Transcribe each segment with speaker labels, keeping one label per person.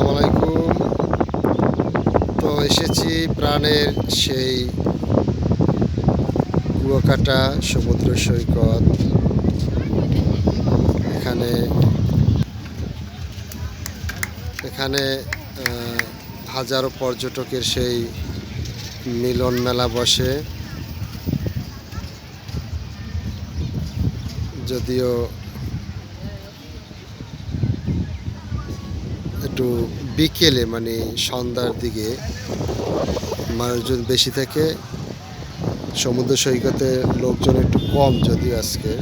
Speaker 1: আসসালামু আলাইকুম। তো এসেছি প্রাণের সেই কুয়াকাটা সমুদ্র সৈকত। এখানে এখানে হাজারো পর্যটকের সেই মিলন মেলা বসে। যদিও একটু বিকেলে মানে সন্ধ্যার দিকে মানুষজন বেশি থাকে, সমুদ্র সৈকতে লোকজন একটু কম যদিও আজকে।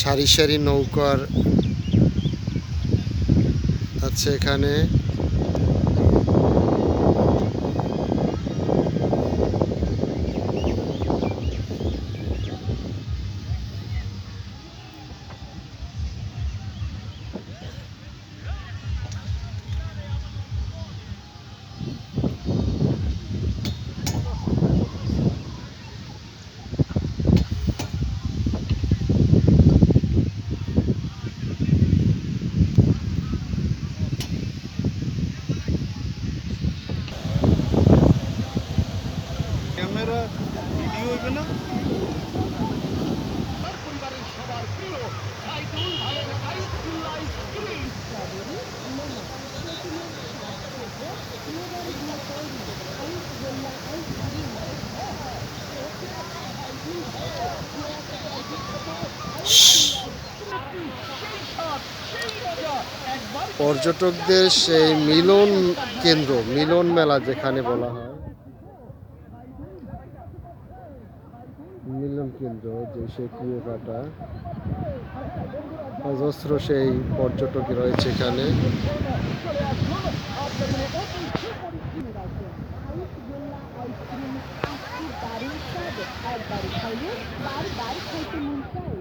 Speaker 1: সারি সারি নৌকার আছে এখানে।
Speaker 2: ক্যামেরা ভিডিও হইবে না।
Speaker 1: পর্যটকদের সেই মিলন কেন্দ্র মিলন মেলা যেখানে বলা হয়। কেন্দ্র যে সেই কুয়োকাটা অজস্র সেই পর্যটক রয়েছে এখানে।
Speaker 3: বাড়ি খাইতে মন চায়।